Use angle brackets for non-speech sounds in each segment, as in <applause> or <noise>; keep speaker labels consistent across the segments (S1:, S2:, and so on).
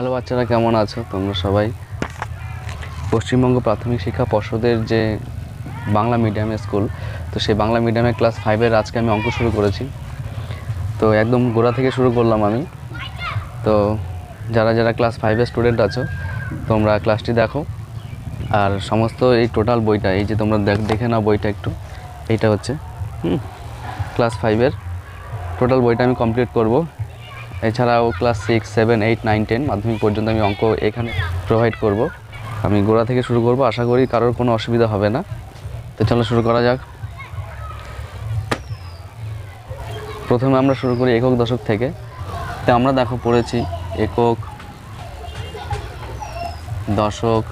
S1: Hello বাচ্চারা, কেমন আছো? তোমরা সবাই? পশ্চিমবঙ্গ প্রাথমিক শিক্ষা পর্ষদের যে বাংলা মিডিয়ামের স্কুল তো সেই বাংলা মিডিয়ামের ক্লাস ফাইভের আজকে আমি অঙ্ক শুরু করেছি। তো একদম গোড়া থেকে শুরু করলাম আমি। তো যারা যারা ক্লাস ফাইভের স্টুডেন্ট আছো, তোমরা ক্লাসটি দেখো। আর সমস্ত এই টোটাল বইটা, এই যে তোমরা দেখ- দেখে নাও বইটা একটু। এইটা হচ্ছে, হুম ক্লাস ফাইভের টোটাল বইটা আমি কমপ্লিট করব। এছাড়াও class six seven eight nine ten মাধ্যমিক পর্যন্ত আমি অঙ্ক এখানে প্রোভাইড করব। আমি গোড়া থেকে শুরু করব, আশা করি কারোর কোনো অসুবিধা হবে না। তো চলো শুরু করা যাক। প্রথমে আমরা শুরু করি একক দশক থেকে। তো আমরা দেখো পড়েছি একক দশক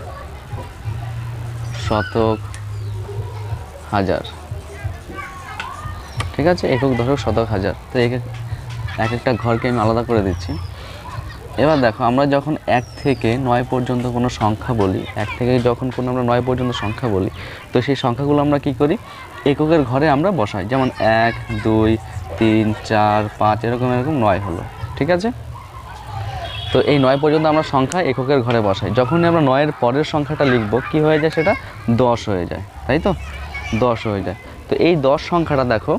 S1: শতক হাজার। ঠিক আছে? একক দশক শতক হাজার। তো এক এক- এক একটা ঘরকে আমি আলাদা করে দিচ্ছি। এবার দেখো, আমরা যখন এক থেকে নয় পর্যন্ত কোনো সংখ্যা বলি, এক থেকে যখন কোনো আমরা নয় পর্যন্ত সংখ্যা বলি, তো সেই সংখ্যাগুলো আমরা কি করি? এককের ঘরে আমরা বসাই। যেমন এক, দুই, তিন, চার, পাঁচ, এরকম এরকম নয় হলো। ঠিক আছে? তো এই নয় পর্যন্ত আমরা সংখ্যা এককের ঘরে বসাই। যখনই আমরা নয়ের পরের সংখ্যাটা লিখব, কি হয়ে যায় সেটা? দশ হয়ে যায়। তাই তো? দশ হয়ে যায়। তো এই দশ সংখ্যাটা দেখো,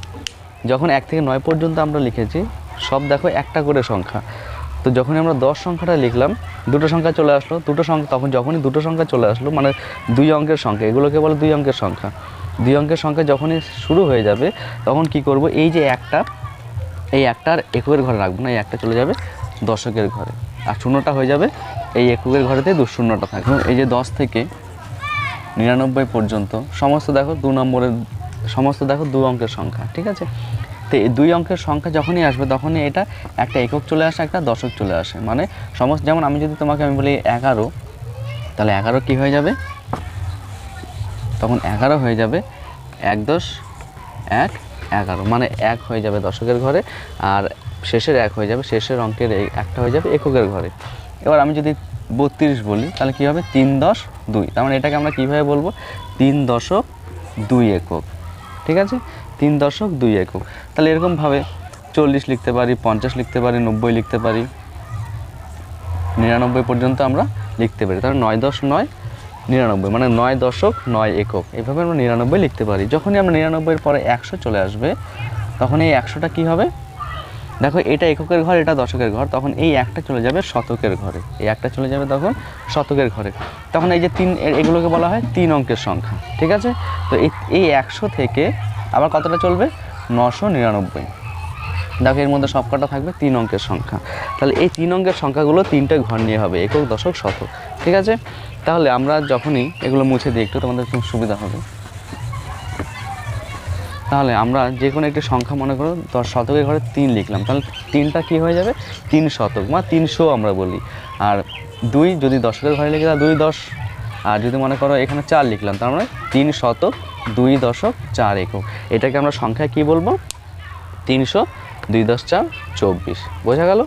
S1: যখন এক থেকে নয় পর্যন্ত আমরা লিখেছি সব দেখো একটা করে সংখ্যা। তো যখনই আমরা দশ সংখ্যাটা লিখলাম, দুটো সংখ্যা চলে আসলো, দুটো সংখ্যা, তখন যখনই দুটো সংখ্যা চলে আসলো মানে দুই অঙ্কের সংখ্যা, এগুলোকে বলে দুই অঙ্কের সংখ্যা। দুই অঙ্কের সংখ্যা যখনই শুরু হয়ে যাবে, তখন কি করব, এই যে একটা, এই একটার এককের ঘরে রাখব না, এই একটা চলে যাবে দশকের ঘরে। আর শূন্যটা হয়ে যাবে এই এককের ঘরেতে দু শূন্যটা থাকবে এই যে দশ থেকে নিরানব্বই পর্যন্ত, সমস্ত দেখো দু নম্বরের, সমস্ত দেখো দু অঙ্কের সংখ্যা, ঠিক আছে? তো এই দুই অঙ্কের সংখ্যা যখনই আসবে তখনই এটা একটা একক চলে আসে, একটা দশক চলে আসে। মানে সমস্ত যেমন আমি যদি তোমাকে আমি বলি এগারো, তাহলে এগারো কী হয়ে যাবে? তখন এগারো হয়ে যাবে এক দশ এক এগারো। মানে এক হয়ে যাবে দশকের ঘরে আর শেষের এক হয়ে যাবে, শেষের অঙ্কের একটা হয়ে যাবে এককের ঘরে। এবার আমি যদি বত্রিশ বলি, তাহলে কী হবে? তিন দশ দুই। তার মানে এটাকে আমরা কীভাবে বলব? তিন দশক দুই একক। ঠিক আছে? তিন দশক দুই একক। তাহলে এরকমভাবে চল্লিশ লিখতে পারি, পঞ্চাশ লিখতে পারি, নব্বই লিখতে পারি। নিরানব্বই পর্যন্ত আমরা লিখতে পারি। তাহলে নয় দশ নয় নিরানব্বই মানে নয় দশক, নয় একক। এভাবে আমরা নিরানব্বই লিখতে পারি। যখনই আমরা নিরানব্বইয়ের পরে একশো চলে আসবে, তখন এই একশোটা কী হবে? দেখো, এটা এককের ঘর, এটা দশকের ঘর। তখন এই একটা চলে যাবে শতকের ঘরে। এই একটা চলে যাবে তখন শতকের ঘরে। তখন এই যে তিন এগুলোকে বলা হয় তিন অঙ্কের সংখ্যা। ঠিক আছে? তো এই একশো থেকে আবার কতটা চলবে? নশো নিরানব্বই। দেখো, এর মধ্যে সবকটা থাকবে তিন অঙ্কের সংখ্যা। তাহলে এই তিন অঙ্কের সংখ্যাগুলো তিনটে ঘর নিয়ে হবে, একক, দশক, শতক। ঠিক আছে? তাহলে আমরা যখনই এগুলো মুছে দিই, একটু তোমাদের খুব সুবিধা হবে। তাহলে আমরা যে কোনো একটি সংখ্যা মনে করো, দশ শতকের ঘরে তিন লিখলাম। তাহলে তিনটা কি হয়ে যাবে? তিন শতক, বা তিনশো আমরা বলি। আর দুই যদি দশকের ঘরে লিখে তাহলে দুই দশ। আর যদি মনে করো এখানে চার লিখলাম, তার মানে তিন শতক দুই দশক চার একক। এটাকে আমরা সংখ্যায় কি বলব? তিনশো, দুই দশ চার, চব্বিশ। বোঝা গেল?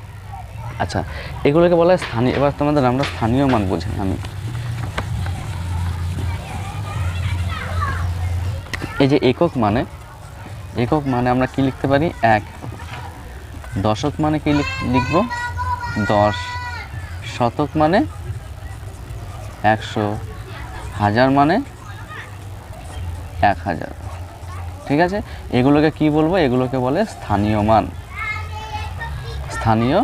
S1: আচ্ছা এগুলোকে বলা হয় স্থানীয়, এবার তোমাদের আমরা স্থানীয় মান বুঝি, আমি। এই যে একক মানে একক মানে আমরা কি লিখতে পারি? এক। দশক মানে কি লিখ- লিখব? দশ। শতক মানে একশো। হাজার মানে এক হাজার। ঠিক আছে? এগুলোকে কি বলব? এগুলোকে বলে স্থানীয় মান। স্থানীয়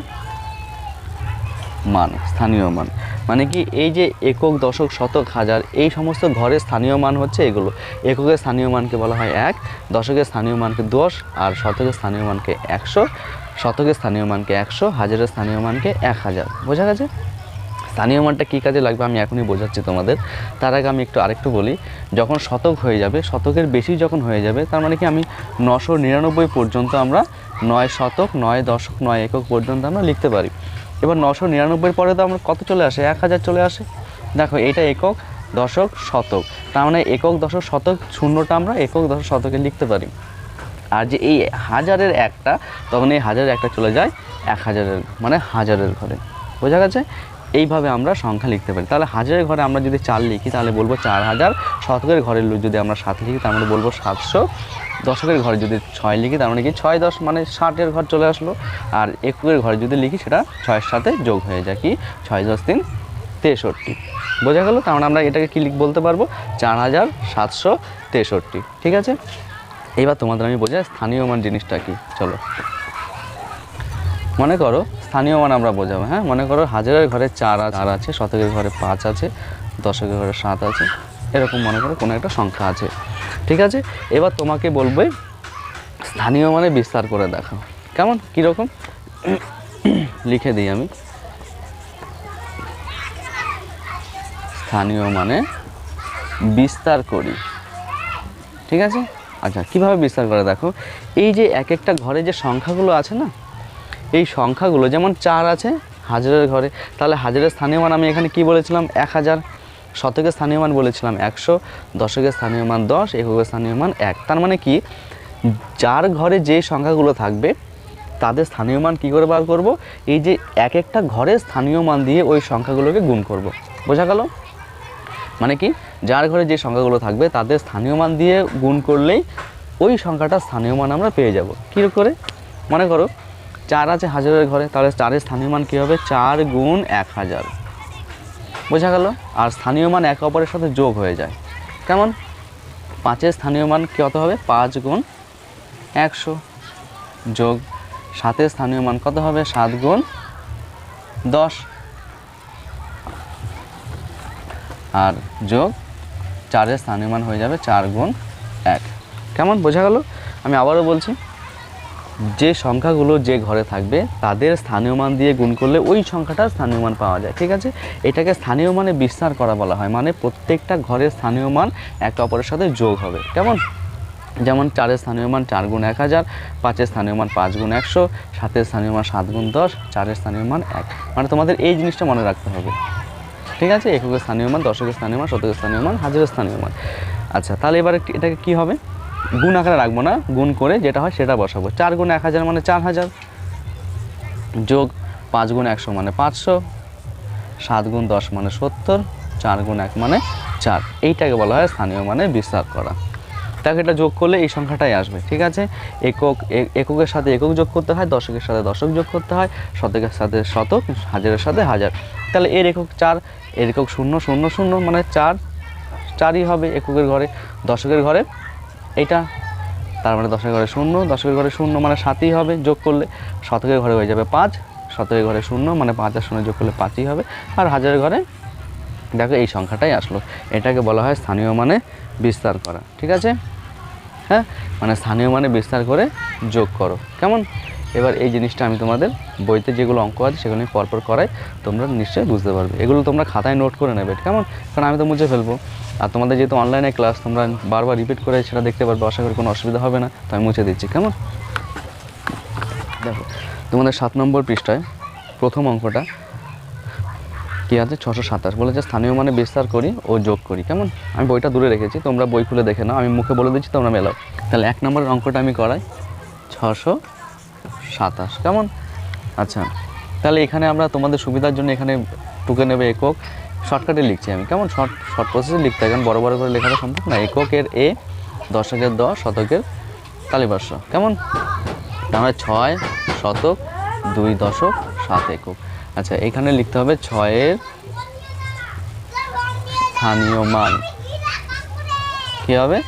S1: মান স্থানীয় মান। মানে কি এই যে একক, দশক, শতক, হাজার, এই সমস্ত ঘরের স্থানীয় মান হচ্ছে এগুলো। এককের স্থানীয় মানকে বলা হয় এক দশকের স্থানীয় মানকে দশ, আর শতকের স্থানীয় মানকে একশো শতকের স্থানীয় মানকে একশো হাজারের স্থানীয় মানকে এক হাজার। বোঝা গেছে? স্থানীয় মানটা কী কাজে লাগবে আমি এখনই বোঝাচ্ছি তোমাদের। তার আগে আমি একটু আরেকটু বলি, যখন শতক হয়ে যাবে, শতকের বেশি যখন হয়ে যাবে, তার মানে কি আমি নশো নিরানব্বই পর্যন্ত আমরা নয় শতক, নয় দশক, নয় একক পর্যন্ত আমরা লিখতে পারি। এবার নশো নিরানব্বই পরে তো আমরা কত চলে আসে? এক হাজার চলে আসে। দেখো, এটা একক, দশক, শতক। তার মানে একক, দশক, শতক শূন্যটা আমরা একক, দশক, শতকে লিখতে পারি। আর যে এই হাজারের একটা, তখন এই হাজারের একটা চলে যায় এক হাজারের মানে হাজারের ঘরে। বোঝা গেছে? এইভাবে আমরা সংখ্যা লিখতে পারি। তাহলে হাজারের ঘরে আমরা যদি চার লিখি, তাহলে বলব চার হাজার। শতকের ঘরের লোক যদি আমরা সাত লিখি তাহলে বলব সাতশো। দশকের ঘরে যদি ছয় লিখি, তার মানে কি ছয় দশ মানে ষাটের ঘর চলে আসলো। আর একুশের ঘরে যদি লিখি, সেটা ছয়ের সাথে যোগ হয়ে যায় কি? ছয় দশ তিন তেষট্টি। বোঝা গেল? তার মানে আমরা এটাকে কী লিখ, বলতে পারব? চার হাজার সাতশো তেষট্টি। ঠিক আছে? এবার তোমাদের আমি বোঝাই স্থানীয় মান জিনিসটা কি? চলো। মনে করো স্থানীয় মান আমরা বোঝাবো হ্যাঁ? মনে করো হাজারের ঘরে চার চার আছে, শতকের ঘরে পাঁচ আছে, দশকের ঘরে সাত আছে, এরকম মনে করো কোনো একটা সংখ্যা আছে। ঠিক আছে? এবার তোমাকে বলবে, স্থানীয় মানে বিস্তার করে দেখাও। কেমন? কীরকম? লিখে দিই আমি। স্থানীয় মানে বিস্তার করি। ঠিক আছে? আচ্ছা কীভাবে বিস্তার করে দেখো? এই যে এক একটা ঘরে যে সংখ্যাগুলো আছে না এই সংখ্যাগুলো, যেমন চার আছে হাজারের ঘরে, তাহলে হাজারের স্থানীয় মান আমি এখানে কি বলেছিলাম? এক হাজার। শতকের স্থানীয় মান বলেছিলাম একশো, দশকের স্থানীয় মান দশ, এককের স্থানীয় মান এক। তার মানে কি? যার ঘরে যে সংখ্যাগুলো থাকবে, তাদের স্থানীয় মান কী করে বার করব? এই যে এক একটা ঘরের স্থানীয় মান দিয়ে ওই সংখ্যাগুলোকে গুণ করব। বোঝা গেল? মানে কি? যার ঘরে যে সংখ্যাগুলো থাকবে, তাদের স্থানীয় মান দিয়ে গুণ করলেই ওই সংখ্যাটা স্থানীয় মান আমরা পেয়ে যাব। কী করে? মনে করো চার আছে হাজারের ঘরে, তাহলে চারের স্থানীয় মান কী হবে? চার গুণ এক হাজার। বোঝা গেল? আর স্থানীয় মান একে অপরের সাথে যোগ হয়ে যায়। কেমন? পাঁচের স্থানীয় মান কত হবে? পাঁচ গুণ একশো যোগ সাতের স্থানীয় মান কত হবে? সাত গুণ দশ। আর যোগ চারের স্থানীয় মান হয়ে যাবে চার গুণ এক। কেমন? বোঝা গেল? আমি আবারও বলছি যে সংখ্যাগুলো যে ঘরে থাকবে, তাদের স্থানীয় মান দিয়ে গুণ করলে ওই সংখ্যাটা স্থানীয় মান পাওয়া যায়, ঠিক আছে? এটাকে স্থানীয় মানে বিস্তার করা বলা হয় মানে প্রত্যেকটা ঘরের স্থানীয় মান একে অপরের সাথে যোগ হবে, কেমন? যেমন চারের স্থানীয় মান চার গুণ এক হাজার, পাঁচের স্থানীয় মান পাঁচ গুণ একশো, সাতের স্থানীয় মান সাত গুণ দশ, চারের স্থানীয় মান এক। মানে তোমাদের এই জিনিসটা মনে রাখতে হবে, ঠিক আছে? এককের স্থানীয় মান দশকের স্থানীয় মান শতকের স্থানীয় মান, হাজারের স্থানীয় মান। আচ্ছা তাহলে এবার এটাকে কী হবে? গুণ আকারে রাখব না, গুণ করে যেটা হয় সেটা বসাবো। চার গুণ এক হাজার মানে চার হাজার। যোগ পাঁচ গুণ একশো মানে পাঁচশো। সাত গুণ দশ মানে সত্তর। চার গুণ এক মানে চার। এইটাকে বলা হয় স্থানীয় মানে বিস্তার করা। তাকে এটা যোগ করলে এই সংখ্যাটাই আসবে, ঠিক আছে? একক এককের সাথে একক যোগ করতে হয়, দশকের সাথে দশক যোগ করতে হয়, শতকের সাথে শতক, হাজারের সাথে হাজার। তাহলে এর একক চার, এর একক শূন্য শূন্য শূন্য মানে চার। চারই হবে এককের ঘরে, দশকের ঘরে। এটা, তার মানে দশের ঘরে শূন্য দশকের ঘরে শূন্য মানে সাতই হবে, যোগ করলে শতকের ঘরে হয়ে যাবে পাঁচ শতকের ঘরে শূন্য মানে পাঁচ আর শূন্য যোগ করলে পাঁচই হবে, আর হাজারের ঘরে দেখো এই সংখ্যাটাই আসলো, এটাকে বলা হয় স্থানীয় মানে বিস্তার করা, ঠিক আছে? হ্যাঁ মানে স্থানীয় মানে বিস্তার করে যোগ করো, কেমন? এবার এই জিনিসটা আমি তোমাদের বইতে যেগুলো অঙ্ক আছে সেগুলো আমি পরপর করাই, তোমরা নিশ্চয়ই বুঝতে পারবে। এগুলো তোমরা খাতায় নোট করে নেবে, কেমন? কারণ আমি তো মুছে ফেলব। আর তোমাদের যেহেতু অনলাইনে ক্লাস তোমরা বারবার রিপিট করে সেটা দেখতে পারবে, আশা করি কোনো অসুবিধা হবে না, তো আমি মুছে দিচ্ছি, কেমন? দেখো, তোমাদের সাত নম্বর পৃষ্ঠায় প্রথম অঙ্কটা কি আছে? ছশো সাতাশ। বলেছে স্থানীয় মানে বিস্তার করি ও যোগ করি, কেমন? আমি বইটা দূরে রেখেছি, তোমরা বই খুলে দেখে নাও, আমি মুখে বলে দিচ্ছি, তোমরা মেলাও। তাহলে এক নম্বরের অঙ্কটা আমি করাই, ছশো সাতাশ, কেমন? আচ্ছা তাহলে এখানে আমরা তোমাদের সুবিধার জন্য এখানে টুকে নেবে একক শর্টকাটে লিখছি আমি। কেমন? শর্ট শর্ট প্রসেসে লিখতে কারণ বড় বড় করে লেখাটা সম্ভব না। এককের এ, দশকের দশ, শতকের তালিবার্ষ কেমন? তাহলে ছয় শতক, দুই দশক, সাত একক। আচ্ছা এখানে লিখতে হবে ছয়ের স্থানীয় মান। কী হবে?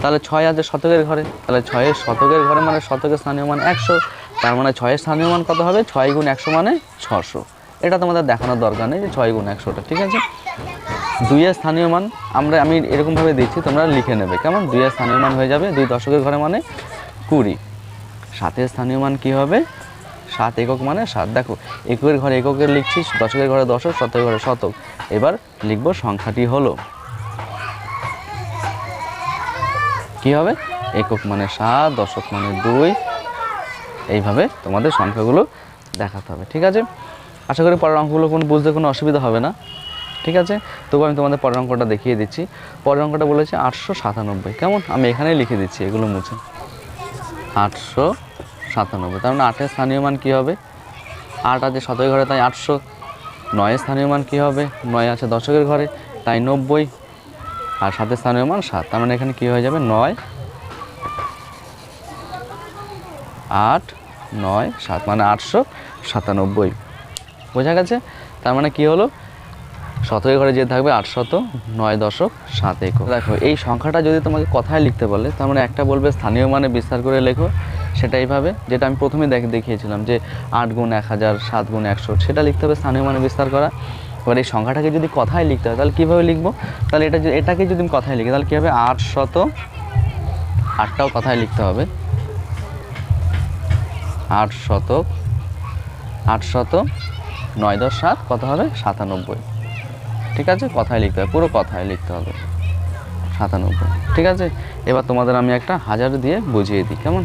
S1: তাহলে ছয় আছে শতকের ঘরে। তাহলে ছয়ের শতকের ঘরে মানে শতকের স্থানীয় মান একশো। তার মানে ছয়ের স্থানীয় মান কত হবে? ছয় গুণ একশো মানে ছশো। এটা তোমাদের দেখানোর দরকার নেই যে ছয় গুণ একশোটা, ঠিক আছে? দুইয়ের স্থানীয় মান আমরা আমি এরকমভাবে দিচ্ছি, তোমরা লিখে নেবে, কেমন? দুইয়ের স্থানীয় মান হয়ে যাবে, দুই দশকের ঘরে মানে কুড়ি। সাতের স্থানীয় মান কী হবে? সাত একক মানে সাত। দেখো এককের ঘরে এককের লিখছি, দশকের ঘরে দশক শতকের ঘরে শতক। এবার লিখব সংখ্যাটি হলো। কি হবে? একক মানে সাত, দশক মানে দুই এইভাবে তোমাদের সংখ্যাগুলো দেখাতে হবে, ঠিক আছে? আশা করি পরের অঙ্কগুলো কোনো বুঝতে কোনো অসুবিধা হবে না, ঠিক আছে? তবু আমি তোমাদের পরের অঙ্কটা দেখিয়ে দিচ্ছি। পরের অঙ্কটা বলেছে আটশো সাতানব্বই, কেমন? আমি এখানেই লিখে দিচ্ছি, এগুলো মুছে। আটশো সাতানব্বই, তার মানে আটের স্থানীয় মান কী হবে? আট আছে শতকের ঘরে, তাই আটশো নয়ের স্থানীয় মান কী হবে? নয় আছে দশকের ঘরে, তাই নব্বই, আর সাতের স্থানীয় মান সাত, তার মানে এখানে কী হয়ে যাবে? নয় আট, নয়, সাত মানে আটশো সাতানব্বই। বোঝা গেছে? তার মানে কি হলো? শতকের ঘরে যে থাকবে আটশত নয় দশক সাত একক। দেখো, এই সংখ্যাটা যদি তোমাকে কথায় লিখতে বলে, তার মানে একটা বলবে স্থানীয় মানে বিস্তার করে লেখো, সেটা এইভাবে, যেটা আমি প্রথমে দেখ- দেখিয়েছিলাম যে আট গুণ এক হাজার, সাত গুণ একশো, সেটা লিখতে হবে স্থানীয় মানে বিস্তার করা। এবার এই সংখ্যাটাকে যদি কথায় লিখতে হয়, তাহলে কীভাবে লিখব? তাহলে এটা এটাকে যদি আমি কথায় লিখি, তাহলে কী হবে? আট শত আটটাও কথায় লিখতে হবে। আট শতক, আট শত নয় দশ সাত, কত হবে? সাতানব্বই। ঠিক আছে? কথায় লিখতে হবে, পুরো কথায় লিখতে হবে। সাতানব্বই। ঠিক আছে? এবার তোমাদের আমি একটা হাজার দিয়ে বুঝিয়ে দিই, কেমন?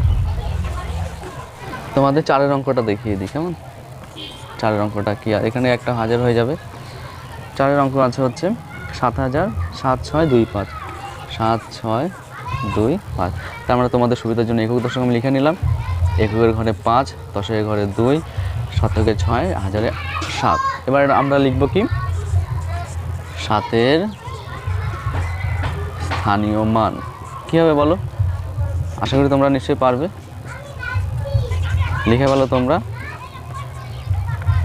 S1: তোমাদের চারের অঙ্কটা দেখিয়ে দিই, কেমন? চারের অঙ্কটা কি? এখানে একটা হাজার হয়ে যাবে। চারের অঙ্ক আছে হচ্ছে সাত হাজার সাত ছয় দুই পাঁচ। সাত ছয় দুই পাঁচ। তার মানে তোমাদের সুবিধার জন্য একক দশক আমি লিখে নিলাম। এককের ঘরে পাঁচ দশকের ঘরে দুই শতকে ছয়, হাজারে সাত। এবার আমরা লিখব কি? সাতের স্থানীয় মান। কী হবে বলো? আশা করি তোমরা নিশ্চয়ই পারবে। লিখে বলো তোমরা।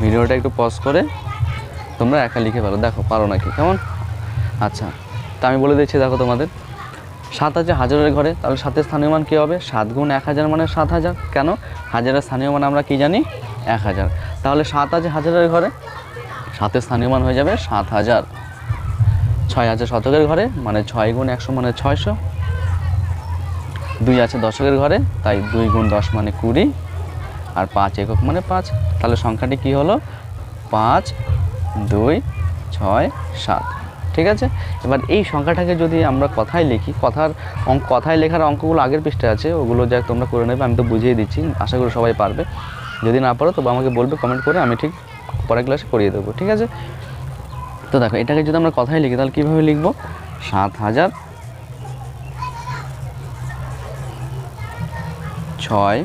S1: ভিডিওটা একটু পজ করে তোমরা একা লিখে ফেলো। দেখো, পারো নাকি? কেমন? আচ্ছা তা আমি বলে দিচ্ছি, দেখো তোমাদের। সাত আছে হাজারের ঘরে, তাহলে সাতের স্থানীয় মান কী হবে? সাত গুণ এক হাজার মানে সাত হাজার। কেন? হাজারের স্থানীয় মান আমরা কি জানি? এক হাজার। তাহলে সাত আছে হাজারের ঘরে সাতের স্থানীয় মান হয়ে যাবে সাত হাজার। ছয় আছে শতকের ঘরে মানে ছয় গুণ একশো মানে ছয়শো। দুই আছে দশকের ঘরে, তাই দুই গুণ দশ মানে কুড়ি। আর পাঁচ একক মানে পাঁচ। তাহলে সংখ্যাটি কি হলো? পাঁচ, দুই, ছয়, সাত। ঠিক আছে? এবার এই সংখ্যাটাকে যদি আমরা কথায় লিখি, কথার অঙ্ক কথায় লেখার অঙ্কগুলো আগের পৃষ্ঠে আছে, ওগুলো যা তোমরা করে নেবে, আমি তো বুঝিয়ে দিচ্ছি, আশা করি সবাই পারবে। যদি না পারো, তবে আমাকে বলবে কমেন্ট করে আমি ঠিক পরের ক্লাসে করিয়ে দেবো, ঠিক আছে? তো দেখো, এটাকে যদি আমরা কথায় লিখি, তাহলে কীভাবে লিখব? সাত হাজার ছয়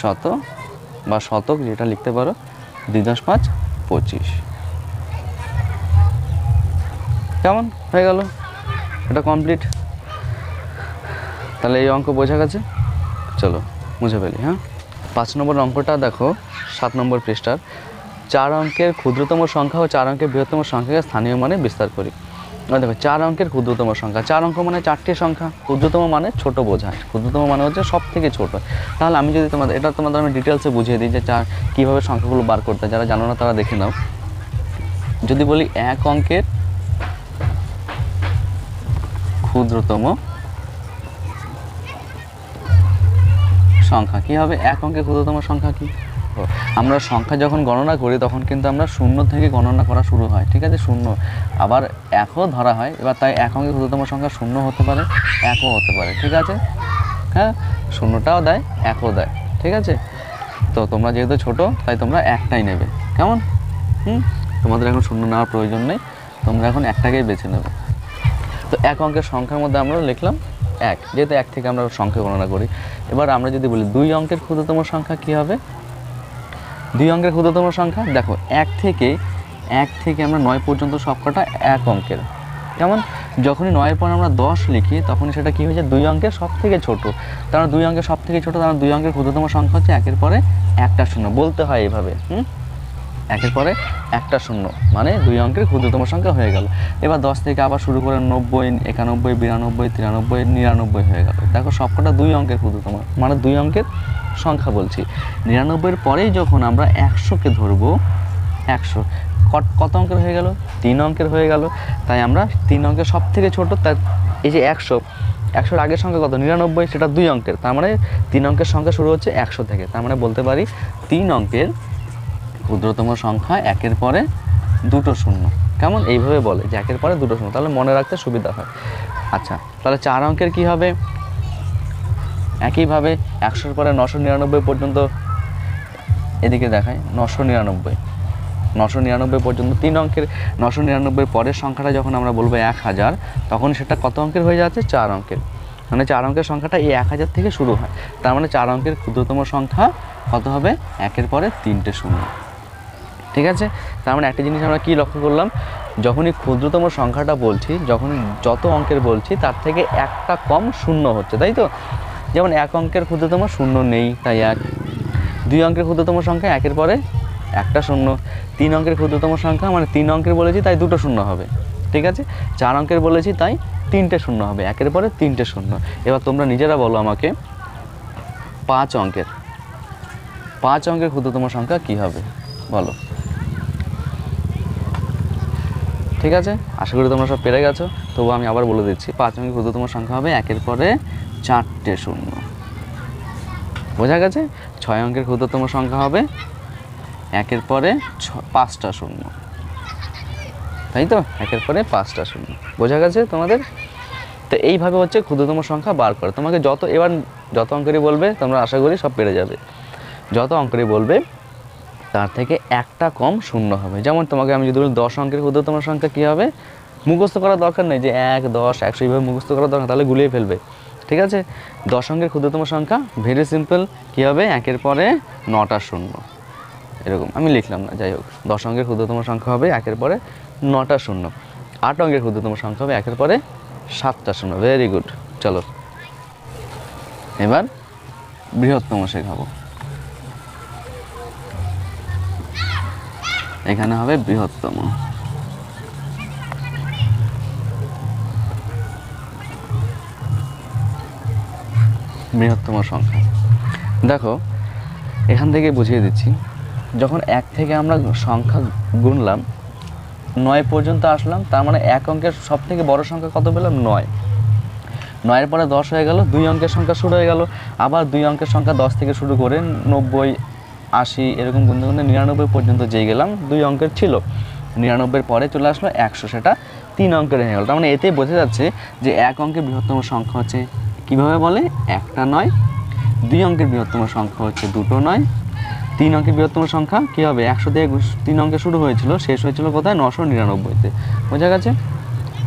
S1: শত বা শতক যেটা লিখতে পারো দুই দশ পাঁচ পঁচিশ। কেমন? হয়ে গেল। এটা কমপ্লিট তাহলে এই অঙ্ক বোঝা গেছে। চলো, মুছে ফেলি হ্যাঁ? পাঁচ নম্বর অঙ্কটা দেখো, সাত নম্বর পৃষ্ঠার। চার অঙ্কের ক্ষুদ্রতম সংখ্যা ও চার অঙ্কের বৃহত্তম সংখ্যাকে স্থানীয় মানে বিস্তার করি। দেখো, চার অঙ্কের ক্ষুদ্রতম সংখ্যা। চার অঙ্ক মানে চারটি সংখ্যা। ক্ষুদ্রতম মানে ছোট বোঝায় ক্ষুদ্রতম মানে হচ্ছে সব থেকে ছোট। তাহলে আমি যদি তোমাদের, এটা তোমাদের আমি ডিটেলসে বুঝিয়ে দিই যে চার, কীভাবে সংখ্যাগুলো বার করতে। যারা জানো না, তারা দেখে নাও। যদি বলি এক অঙ্কের ক্ষুদ্রতম সংখ্যা কি হবে? এক অঙ্কের ক্ষুদ্রতম সংখ্যা কি? আমরা সংখ্যা যখন গণনা করি, তখন কিন্তু আমরা শূন্য থেকে গণনা করা শুরু হয়, ঠিক আছে? শূন্য। আবার একও ধরা হয়, এবার তাই এক অঙ্কের ক্ষুদ্রতম সংখ্যা শূন্য হতে পারে একও হতে পারে, ঠিক আছে? হ্যাঁ? শূন্যটাও দেয় একও দেয়, ঠিক আছে? তো তোমরা যেহেতু ছোট, তাই তোমরা একটাই নেবে, কেমন? হুম? তোমাদের এখন শূন্য নেওয়ার প্রয়োজন নেই, তোমরা এখন একটাকেই বেছে নেবে। তো এক অঙ্কের সংখ্যার মধ্যে আমরা লিখলাম এক। যেহেতু এক থেকে আমরা সংখ্যা গণনা করি, এবার আমরা যদি বলি দুই অঙ্কের ক্ষুদ্রতম সংখ্যা কী হবে? দুই অঙ্কের ক্ষুদ্রতম সংখ্যা, দেখো, এক থেকে এক থেকে আমরা নয় পর্যন্ত সবকটা এক অঙ্কের। যেমন যখনই নয়ের পর আমরা দশ লিখি তখন সেটা কী হয়ে যায়? দুই অঙ্কের সব থেকে ছোটো। কারণ দুই অঙ্কের সব থেকে ছোটো কারণ দুই অঙ্কের ক্ষুদ্রতম সংখ্যা হচ্ছে একের পরে একটা শূন্য। বলতে হয় এভাবে, হুম? একের পরে একটা শূন্য। মানে দুই অঙ্কের ক্ষুদ্রতম সংখ্যা হয়ে গেল। এবার দশ থেকে আবার শুরু করে নব্বই, একানব্বই, বিরানব্বই, তিরানব্বই, নিরানব্বই হয়ে গেল। দেখো সবকটা দুই অঙ্কের ক্ষুদ্রতম মানে দুই অঙ্কের সংখ্যা বলছি। নিরানব্বইয়ের পরেই যখন আমরা একশোকে ধরবো, একশো কত- অঙ্কের হয়ে গেল? তিন অঙ্কের হয়ে গেল। তাই আমরা তিন অঙ্কের সব থেকে ছোটো, তার এই যে একশো, একশোর আগের সংখ্যা কত? নিরানব্বই, সেটা দুই অঙ্কের। তার মানে তিন অঙ্কের সংখ্যা শুরু হচ্ছে একশো থেকে। তার মানে বলতে পারি তিন অঙ্কের ক্ষুদ্রতম সংখ্যা একের পরে দুটো শূন্য। কেমন? এইভাবে বলে যে একের পরে দুটো শূন্য। তাহলে মনে রাখতে সুবিধা হয়। আচ্ছা তাহলে চার অঙ্কের কি হবে? একইভাবে একশোর পরে নশো নিরানব্বই পর্যন্ত এদিকে দেখায় নশো নিরানব্বই। নশো নিরানব্বই পর্যন্ত তিন অঙ্কের, নশো নিরানব্বই পরের সংখ্যাটা যখন আমরা বলব এক হাজার, তখন সেটা কত অঙ্কের হয়ে যাচ্ছে? চার অঙ্কের। মানে চার অঙ্কের সংখ্যাটা এই এক হাজার থেকে শুরু হয়। তার মানে চার অঙ্কের ক্ষুদ্রতম সংখ্যা কত হবে? একের পরে তিনটে শূন্য। ঠিক আছে? তার মানে একটা জিনিস আমরা কি লক্ষ্য করলাম? যখনই ক্ষুদ্রতম সংখ্যাটা বলছি যখন যত অঙ্কের বলছি, তার থেকে একটা কম শূন্য হচ্ছে, তাই তো? যেমন এক অঙ্কের ক্ষুদ্রতম শূন্য নেই, তাই এক। দুই অঙ্কের ক্ষুদ্রতম সংখ্যা একের পরে একটা শূন্য। তিন অঙ্কের ক্ষুদ্রতম সংখ্যা মানে তিন অঙ্কের বলেছি, তাই দুটো শূন্য হবে। ঠিক আছে? চার অঙ্কের বলেছি, তাই তিনটে শূন্য হবে, একের পরে তিনটে শূন্য। এবার তোমরা নিজেরা বলো আমাকে, পাঁচ অঙ্কের পাঁচ অঙ্কের ক্ষুদ্রতম সংখ্যা কি হবে? বলো। ঠিক আছে? আশা করি তোমরা সব পেরে গেছো। তবু আমি আবার বলে দিচ্ছি, পাঁচ অঙ্কের ক্ষুদ্রতম সংখ্যা হবে একের পরে চারটে শূন্য। বোঝা গেছে? ছয় অঙ্কের ক্ষুদ্রতম সংখ্যা হবে একের পরে ছ, পাঁচটা শূন্য। তাই তো? একের পরে পাঁচটা শূন্য। বোঝা গেছে তোমাদের? তো এইভাবে হচ্ছে ক্ষুদ্রতম সংখ্যা বার করে। তোমাকে যত, এবার যত অঙ্কেরই বলবে, তোমরা আশা করি সব পেরে যাবে। যত অঙ্কেরই বলবে তার থেকে একটা কম শূন্য হবে। যেমন তোমাকে আমি যদি বলি দশ অঙ্কের ক্ষুদ্রতম সংখ্যা কী হবে? মুখস্থ করার দরকার নেই যে এক, দশ, একশো এইভাবে মুখস্থ করার দরকার, তাহলে গুলিয়ে ফেলবে। ঠিক আছে? দশ অঙ্কের ক্ষুদ্রতম সংখ্যা ভেরি সিম্পল কী হবে? একের পরে নটা শূন্য। এরকম, আমি লিখলাম না, যাই হোক। দশ অঙ্কের ক্ষুদ্রতম সংখ্যা হবে, একের পরে নটা শূন্য। আট অঙ্কের ক্ষুদ্রতম সংখ্যা হবে, একের পরে সাতটা শূন্য। ভেরি গুড চলো। এবার বৃহত্তম শেখাবো। এখানে হবে বৃহত্তম। বৃহত্তম সংখ্যা। দেখো, এখান থেকে বুঝিয়ে দিচ্ছি, যখন এক থেকে আমরা সংখ্যা গুনলাম, নয় পর্যন্ত আসলাম, তার মানে এক অঙ্কের সব থেকে বড় সংখ্যা কত পেলাম? নয়। নয়ের পরে দশ হয়ে গেল, দুই অঙ্কের সংখ্যা শুরু হয়ে গেল, আবার দুই অঙ্কের সংখ্যা দশ থেকে শুরু করে নব্বই আশি, এরকম গুনতে গুনতে নিরানব্বই পর্যন্ত যেয়ে গেলাম, দুই অঙ্কের ছিল। নিরানব্বইয়ের পরে চলে আসলো একশো, সেটা তিন অঙ্কের হয়ে গেল। তার মানে এতেই বোঝা যাচ্ছে যে এক অঙ্কের বৃহত্তম সংখ্যা হচ্ছে কীভাবে বলে? একটা নয়। দুই অঙ্কের বৃহত্তম সংখ্যা হচ্ছে দুটো নয়। তিন অঙ্কের বৃহত্তম সংখ্যা কী হবে? একশো থেকে তিন অঙ্কে শুরু হয়েছিল, শেষ হয়েছিল কোথায়? নশো নিরানব্বইতে। বোঝা গেছে?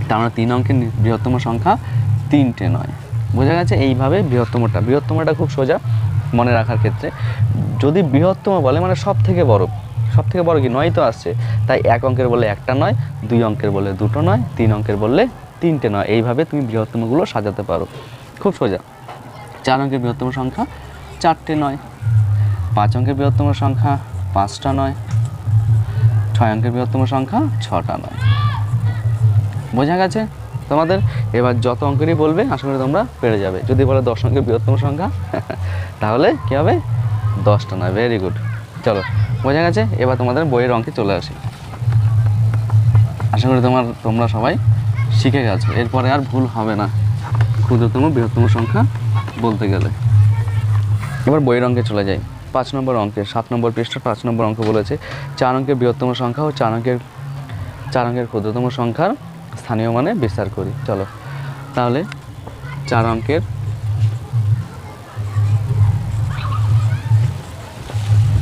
S1: তার মানে তিন অঙ্কের বৃহত্তম সংখ্যা তিনটে নয়। বোঝা গেছে? এইভাবে বৃহত্তমটা বৃহত্তমটা খুব সোজা। মনে রাখার ক্ষেত্রে। যদি বৃহত্তম বলে মানে সব থেকে বড় সব থেকে বড় কি? নয় তো আসছে। তাই এক অঙ্কের বলে একটা নয়, দুই অঙ্কের বলে দুটো নয়, তিন অঙ্কের বললে তিনটে নয়। এইভাবে তুমি বৃহত্তমগুলো সাজাতে পারো। খুব সোজা। চার অঙ্কের বৃহত্তম সংখ্যা চারটে নয়। পাঁচ অঙ্কের বৃহত্তম সংখ্যা পাঁচটা নয়। ছয় অঙ্কের বৃহত্তম সংখ্যা ছটা নয়। বোঝা গেছে? তোমাদের। এবার যত অঙ্কেরই বলবে, আশা করি তোমরা পেরে যাবে। যদি বলে দশ অঙ্কের বৃহত্তম সংখ্যা, <laughs> তাহলে কী হবে? দশটা নয়। ভেরি গুড চলো, বোঝা গেছে? এবার তোমাদের বইয়ের অঙ্কে চলে আসি। আশা করি তোমার, তোমরা সবাই শিখে গেছো। এরপরে আর ভুল হবে না। ক্ষুদ্রতম, বৃহত্তম সংখ্যা বলতে গেলে। এবার বইয়ের অঙ্কে চলে যাই। পাঁচ নম্বর অঙ্কের সাত নম্বর পৃষ্ঠা পাঁচ নম্বর অঙ্ক বলেছে, চার অঙ্কের বৃহত্তম সংখ্যা ও চার অঙ্কের চার অঙ্কের ক্ষুদ্রতম সংখ্যার স্থানীয় মানে বিস্তার করি। চলো, তাহলে চার অঙ্কের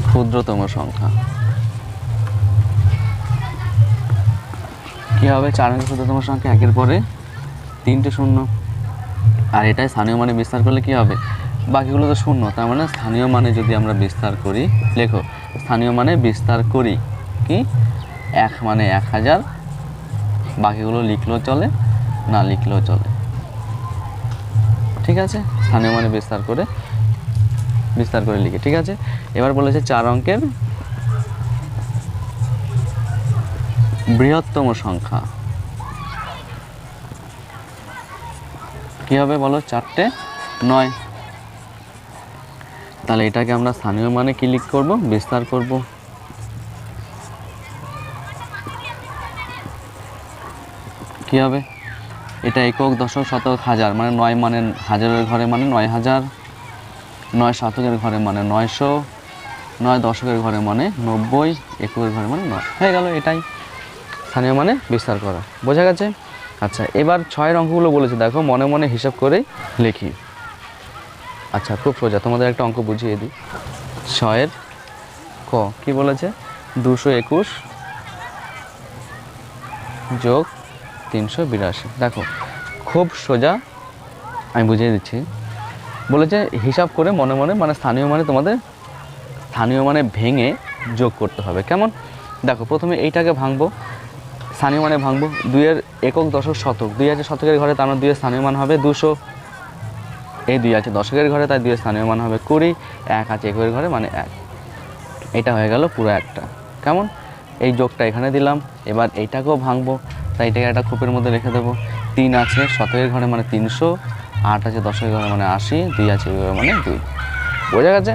S1: ক্ষুদ্রতম সংখ্যা। কী হবে? চার অঙ্কের ক্ষুদ্রতম সংখ্যা একের পরে তিনটে শূন্য। আর এটাই স্থানীয় মানে বিস্তার করলে কি হবে? বাকিগুলো তো শূন্য, তার মানে স্থানীয় মানে যদি আমরা বিস্তার করি, লেখো, স্থানীয় মানে বিস্তার করি। কি? এক মানে এক হাজার বাকিগুলো লিখলেও চলে, না লিখলেও চলে। ঠিক আছে? স্থানীয় মানে বিস্তার করে বিস্তার করে লিখে, ঠিক আছে? এবার বলেছে চার অঙ্কের বৃহত্তম সংখ্যা। কী হবে বলো? চারটে? নয়। তাহলে এটাকে আমরা স্থানীয় মানে কি লিখ করব? বিস্তার করব। কি হবে? এটা একক দশক শতক হাজার মানে নয় মানে হাজারের ঘরে মানে নয় হাজার, নয় শতকের ঘরে মানে নয়শো, নয় দশকের ঘরে মানে নব্বই এককের ঘরে মানে নয়। হয়ে গেল এটাই। স্থানীয় মানে বিস্তার করা। বোঝা গেছে? আচ্ছা এবার ছয়ের অঙ্কগুলো বলেছে। দেখো, মনে মনে হিসাব করে লিখি। আচ্ছা খুব সোজা, তোমাদের একটা অঙ্ক বুঝিয়ে দিই। ছয়ের ক, কি বলেছে? দুশো একুশ যোগ তিনশো বিরাশি। দেখো, খুব সোজা, আমি বুঝিয়ে দিচ্ছি। বলেছে, হিসাব করে মনে মনে মানে স্থানীয় মানে তোমাদের, স্থানীয় মানে ভেঙে যোগ করতে হবে। কেমন? দেখো, প্রথমে এইটাকে ভাঙবো, স্থানীয় মানে ভাঙবো, দুইয়ের একক দশক শতক। দুই হাজার শতকের ঘরে, তার মানে দুইয়ের স্থানীয় মান হবে দুশো। এই দুই আছে দশকের ঘরে, তাই দুইয়ের স্থানীয় মান হবে কুড়ি। এক আছে একের ঘরে মানে এক। এটা হয়ে গেল পুরো একটা। কেমন? এই যোগটা এখানে দিলাম, এবার এইটাকেও ভাঙবো, তাই এটাকে একটা খোপের মধ্যে রেখে দেবো। তিন আছে শতকের ঘরে মানে তিনশো, আট আছে, দশের ঘরে মানে আশি, দুই আছে মানে দুই। বোঝা গেছে?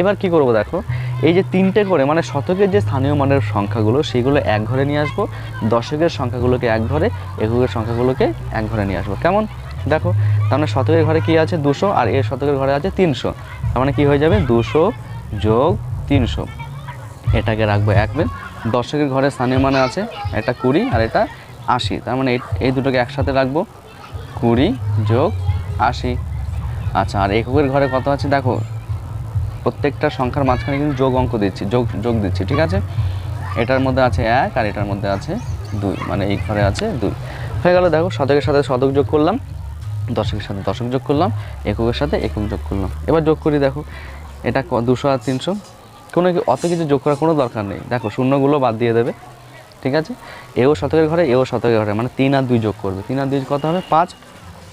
S1: এবার কি করব দেখো, এই যে তিনটে করে মানে শতকের যে স্থানীয় মানের সংখ্যাগুলো, সেগুলো এক ঘরে নিয়ে আসব, দশকের সংখ্যাগুলোকে এক ঘরে, এককের সংখ্যাগুলোকে এক ঘরে নিয়ে আসব। কেমন? দেখো, তার মানে শতকের ঘরে কি আছে? দুশো, আর এর শতকের ঘরে আছে তিনশো। তার মানে কী হয়ে যাবে? দুশো যোগ তিনশো। এটাকে রাখব এক বেল দশকের ঘরে স্থানীয় মানে আছে, এটা কুড়ি আর এটা আশি। তার মানে এই- দুটোকে একসাথে রাখব। কুড়ি যোগ আশি। আচ্ছা আর এককের ঘরে কত আছে? দেখো, প্রত্যেকটা সংখ্যার মাঝখানে কিন্তু যোগ অঙ্ক দিচ্ছি, যোগ যোগ দিচ্ছি, ঠিক আছে? এটার মধ্যে আছে এক আর এটার মধ্যে আছে দুই মানে এই ঘরে আছে দুই। হয়ে গেল, দেখো, শতকের সাথে শতক যোগ করলাম, দশকের সাথে দশক যোগ করলাম, এককের সাথে একক যোগ করলাম। এবার যোগ করি, দেখো, এটা দুশো আর তিনশো। কোনো অত কিছু যোগ করার কোনো দরকার নেই। দেখো, শূন্যগুলো বাদ দিয়ে দেবে, ঠিক আছে? এও শতকের ঘরে, এও শতকের ঘরে মানে তিন আর দুই যোগ করবে। তিন আর দুই কত হবে? পাঁচ।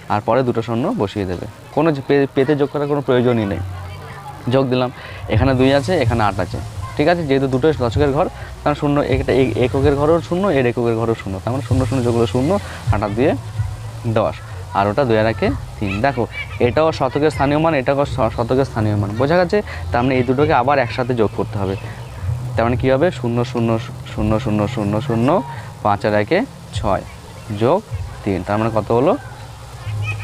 S1: আর পরে দুটো শূন্য বসিয়ে দেবে। কোনো পেতে যোগ করার কোনো প্রয়োজনই নেই। যোগ দিলাম। এখানে দুই আছে, এখানে আট আছে। ঠিক আছে? যেহেতু দুটো দশকের ঘর তার শূন্য এটা এ- এককের ঘরও শূন্য, এর এককের ঘরও শূন্য। তার মানে শূন্য শূন্য যোগ হলো শূন্য, আট দুয়ে দশ। আর ওটা দুই আর তিন। দেখো, এটাও শতকের স্থানীয় মান, এটাও শতকের স্থানীয় মান। বোঝা গেছে? তার মানে এই দুটোকে আবার একসাথে যোগ করতে হবে। তার মানে কী হবে? শূন্য শূন্য শূন্য শূন্য শূন্য শূন্য, পাঁচ আর একে ছয় যোগ তিন। তার মানে কত হলো?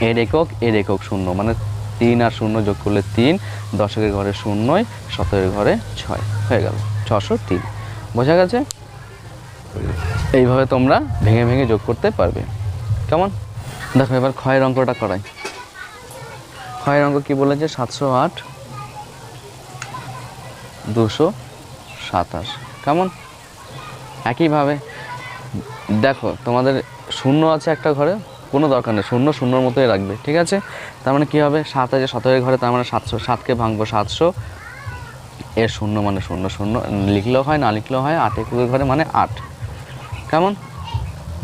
S1: এর একক এর একক শূন্য। মানে তিন আর শূন্য যোগ করলে তিন, দশকের ঘরে শূন্যই শতকের ঘরে ছয়। হয়ে গেল, ছশো তিন। বোঝা গেছে? এইভাবে তোমরা ভেঙে ভেঙে যোগ করতে পারবে। কেমন? দেখো, এবার ক্ষয়ের অঙ্কটা করাই। ক্ষয়ের অঙ্ক কী বলেছে? সাতশো আট, দুশো সাতাশ। কেমন? একইভাবে। দেখো, তোমাদের শূন্য আছে একটা ঘরে, কোনো দরকার নেই, শূন্য শূন্যর মতোই রাখবে, ঠিক আছে? তার মানে কী হবে? সাত আছে সতেরো ঘরে, তার মানে সাতশো, সাতকে ভাঙবো সাতশো। এর শূন্য মানে শূন্য শূন্য, লিখলেও হয়, না লিখলেও হয়, আট একুশের ঘরে মানে আট। কেমন?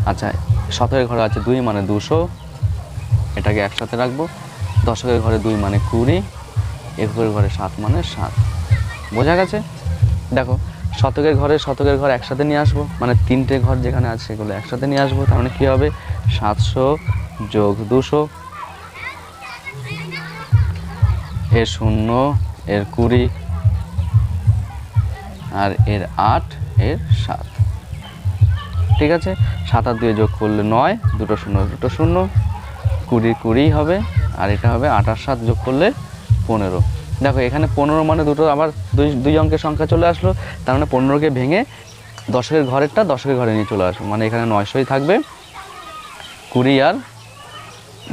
S1: আচ্ছা সতেরোর ঘরে আছে দুই মানে দুশো। এটাকে একসাথে রাখব। দশকের ঘরে দুই মানে কুড়ি এককের ঘরে সাত মানে সাত। বোঝা গেছে? দেখো, শতকের ঘরে শতকের ঘর একসাথে নিয়ে আসব মানে তিনটে ঘর যেখানে আছে সেগুলো একসাথে নিয়ে আসব, তার মানে কী হবে? সাতশো যোগ দুশো। এর শূন্য, এর কুড়ি, আর এর আট, এর সাত। ঠিক আছে? সাত আর দুয়ে যোগ করলে নয়, দুটো শূন্য দুটো শূন্য, কুড়ি কুড়ি হবে, আর এটা হবে আর সাত যোগ করলে পনেরো। দেখো, এখানে পনেরো মানে দুটো, আবার দুই দুই অঙ্কের সংখ্যা চলে আসলো, তার মানে পনেরোকে ভেঙে দশকের ঘরেরটা দশকের ঘরে নিয়ে চলে আসব। মানে এখানে নয়শোই থাকবে। কুড়ি আর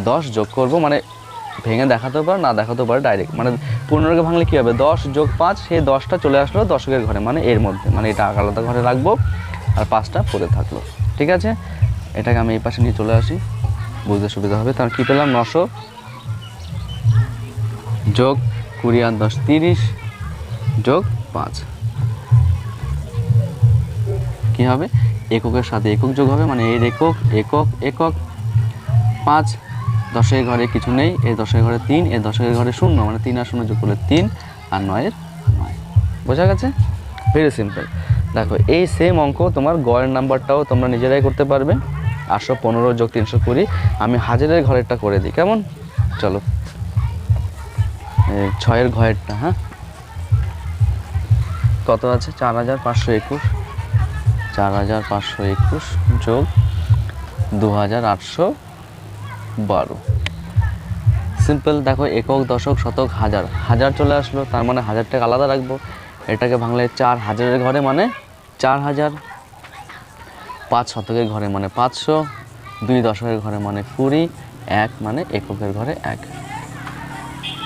S1: দশ যোগ করব মানে ভেঙে দেখাতেও পারে, না দেখাতেও পারে ডাইরেক্ট মানে পনেরোকে ভাঙলে কী হবে? দশ যোগ পাঁচ, সেই দশটা চলে আসলো দশকের ঘরে মানে এর মধ্যে। মানে এটা আলাদা ঘরে রাখব। আর পাঁচটা পড়ে থাকল। ঠিক আছে? এটাকে আমি এই পাশে নিয়ে চলে আসি। বুঝতে সুবিধা হবে। তার কী পেলাম? নশো যোগ কুড়ি আর দশ তিরিশ যোগ পাঁচ। কী হবে? এককের সাথে একক যোগ হবে মানে এর একক একক একক। পাঁচ, দশের ঘরে কিছু নেই এই দশের ঘরে তিন এই দশের ঘরে শূন্য মানে তিন আর শূন্য যোগ করলে তিন আর নয়ের নয়। বোঝা গেছে? ভেরি সিম্পল দেখো, এই সেম অঙ্ক, তোমার গড়ের নাম্বারটাও তোমরা নিজেরাই করতে পারবে। আটশো পনেরো যোগ তিনশো কুড়ি, আমি হাজারের ঘরেরটা করে দিই, কেমন? চলো। ছয়ের ঘরেরটা হ্যাঁ? কত আছে? চার হাজার পাঁচশো একুশ। চার হাজার পাঁচশো একুশ যোগ দু হাজার আটশো বারো। সিম্পল দেখো, একক, দশক, শতক, হাজার। হাজার চলে আসলো, তার মানে হাজারটাকে আলাদা রাখব। এটাকে ভাঙলে চার হাজারের ঘরে মানে চার হাজার পাঁচ শতকের ঘরে মানে পাঁচশো দুই দশকের ঘরে মানে কুড়ি, এক মানে এককের ঘরে এক।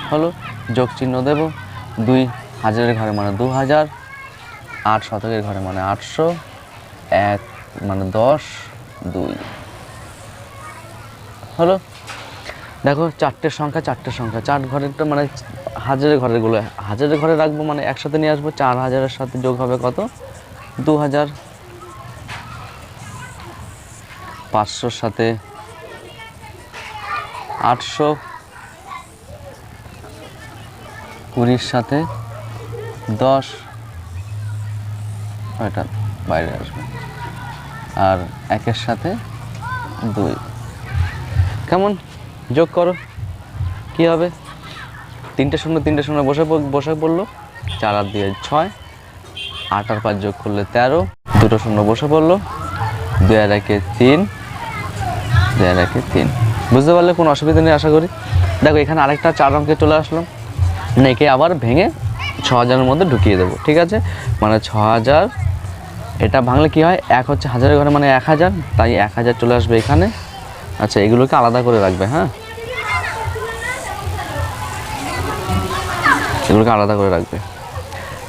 S1: হলো যোগ চিহ্ন দেব, দুই হাজারের ঘরে মানে দু হাজার আট শতকের ঘরে মানে আটশো, এক মানে দশ, দুই। হলো দেখো চারটের সংখ্যা চারটের সংখ্যা, চার ঘরেরটা মানে হাজারের ঘরেরগুলো, হাজারের ঘরে রাখব মানে একসাথে নিয়ে আসব, চার হাজারের সাথে যোগ হবে কত? দু হাজার পাঁচশোর সাথে আটশো কুড়ির সাথে দশ ওইটা বাইরে আসবে। আর একের সাথে দুই। কেমন? যোগ করো। কি হবে? তিনটে শূন্য তিনটে শূন্য, বসে বসে পড়ল। চার আর দিয়ে ছয়। আট আর পাঁচ যোগ করলে তেরো, দুটো শূন্য বসে পড়ল। দুই আর একে তিন, দুই আর একে তিন। বুঝতে পারলে কোনো অসুবিধা নেই, আশা করি। দেখো, এখানে আরেকটা চার অঙ্কে চলে আসলাম। একে আবার ভেঙে ছ হাজারের মধ্যে ঢুকিয়ে দেবো, ঠিক আছে? মানে ছ হাজার, এটা ভাঙলে কি হয়? এক হচ্ছে হাজারের ঘরে মানে এক হাজার, তাই এক হাজার চলে আসবে এখানে। আচ্ছা এগুলোকে আলাদা করে রাখবে হ্যাঁ? এগুলোকে আলাদা করে রাখবে।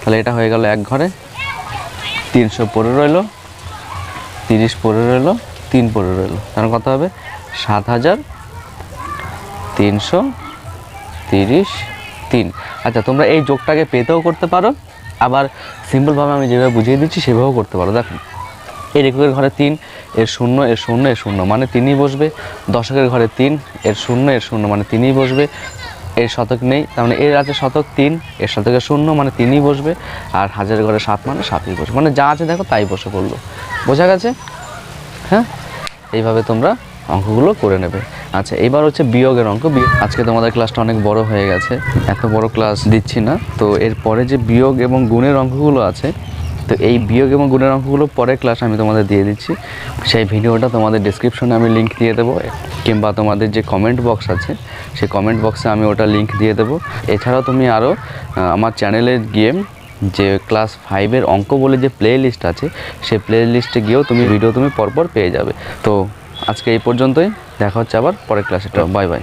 S1: তাহলে এটা হয়ে গেল এক ঘরে। তিনশো পরে রইল, তিরিশ পরে রইল, তিন পরে রইল। তাহলে কত হবে? সাত হাজার তিনশো তিরিশ তিন। আচ্ছা তোমরা এই যোগটাকে পেতেও করতে পারো, আবার সিম্পলভাবে আমি যেভাবে বুঝিয়ে দিচ্ছি সেভাবেও করতে পারো। দেখো এর এককের ঘরে তিন, এর শূন্য এর শূন্য এর শূন্য মানে তিনই বসবে। দশকের ঘরে তিন, এর শূন্য এর শূন্য মানে তিনই বসবে। এর শতক নেই, তার মানে এর আছে শতক তিন, এর শতকের শূন্য মানে তিনই বসবে, আর হাজার ঘরে সাত মানে সাতই বসবে। মানে যা আছে দেখো তাই বসে পড়ল। বোঝা গেছে? হ্যাঁ? এইভাবে তোমরা অঙ্কগুলো করে নেবে। আচ্ছা এবার হচ্ছে বিয়োগের অঙ্ক। আজকে তোমাদের ক্লাসটা অনেক বড় হয়ে গেছে। এত বড় ক্লাস দিচ্ছি না। তো এরপরে যে বিয়োগ এবং গুণের অঙ্কগুলো আছে তো এই বিয়োগ এবং গুণের অঙ্কগুলো পরের ক্লাস আমি তোমাদের দিয়ে দিচ্ছি। সেই ভিডিওটা তোমাদের ডিসক্রিপশনে আমি লিঙ্ক দিয়ে দেবো কিংবা তোমাদের যে কমেন্ট বক্স আছে সেই কমেন্ট বক্সে আমি ওটা লিঙ্ক দিয়ে দেবো। এছাড়াও তুমি আরও আমার চ্যানেলে গিয়ে যে ক্লাস ফাইভের অঙ্ক বলে যে প্লে লিস্ট আছে সেই প্লে লিস্টে গিয়েও তুমি ভিডিও তুমি পরপর পেয়ে যাবে। তো আজকে এই পর্যন্তই দেখা হচ্ছে আবার পরের ক্লাসে বাই বাই